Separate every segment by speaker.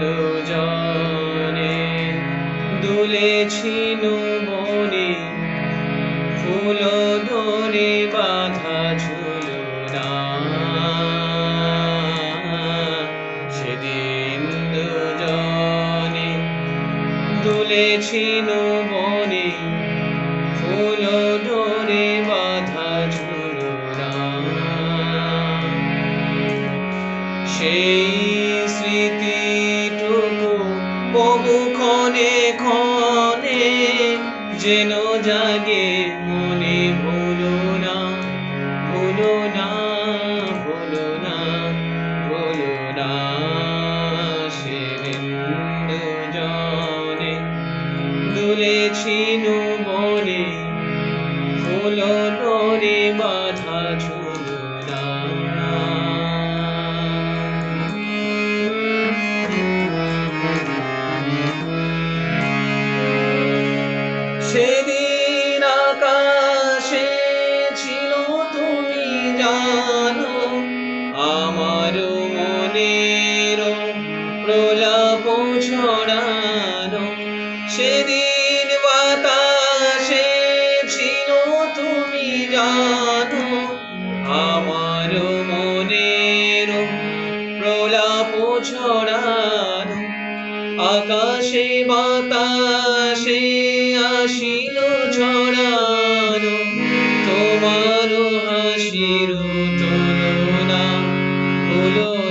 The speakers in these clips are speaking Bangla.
Speaker 1: দুজনে দুলেছিল বনে ফুল ধরে বাধা ঝুলো সেদিন দুজনে দুলেছিল বনে ফুল ক্ষণে ক্ষণে যেন জাগে মনে, ভুলো না ভুলো না ভুলো না ভুলো না। দুলেছিল বনে ফুল প্রলাপ ছড়ানো সেদিন বাতাসে ছিল, তুমি জানো, আমার মনের প্রলাপ ছড়ানো আকাশে বাতাসে আসিল ছড়ানো তোমার হাসির তুলনা ভুলো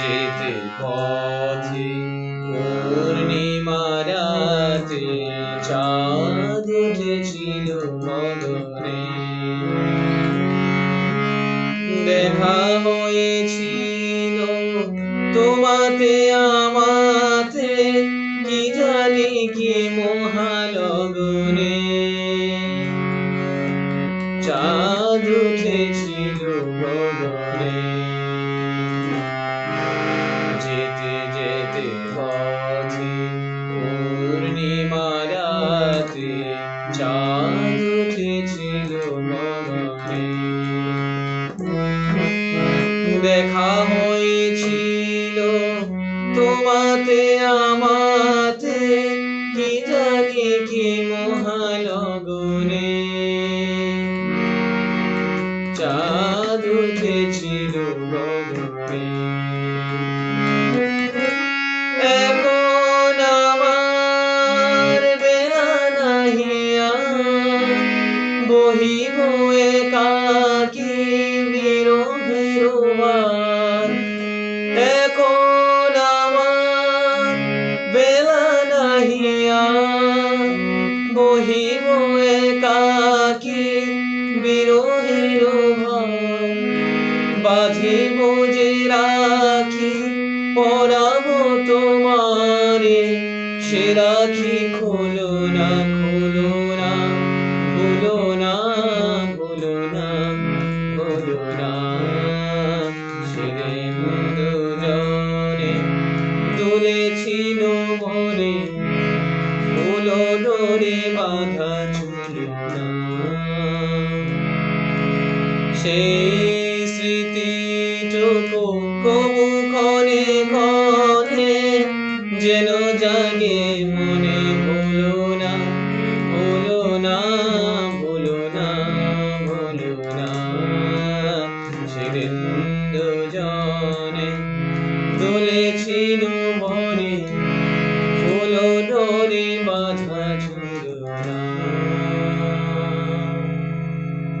Speaker 1: যেতে পথে পূর্ণিমা রাতে চাঁদ উঠেছিল দেখা হয়েছিল, তোমাতে আমাতে, কি জানি কি মহালগনে। চাঁদ উঠেছিল গগনে কি জানি কি মহালগনে? চাঁদ উঠেছিল গগনে এখন আমার বেড়া নাহিয়া বহিব বিরহের ভার। বাঁধিব যে রাখি, পরাব তোমারে সে রাখি খোলো না খোলো না, ভুলো না ভুলো না ভুলো না সেদিন দুজনে দুলেছিল বনে ফুলো ডোরে বাঁধা ঝুলো না সেই স্মৃতিটুকু কবু ক্ষণে ক্ষণে যেন জাগে মনে, ভুলো না ভুলো না ভুলো না ভুলো না। সেদিন দুজনে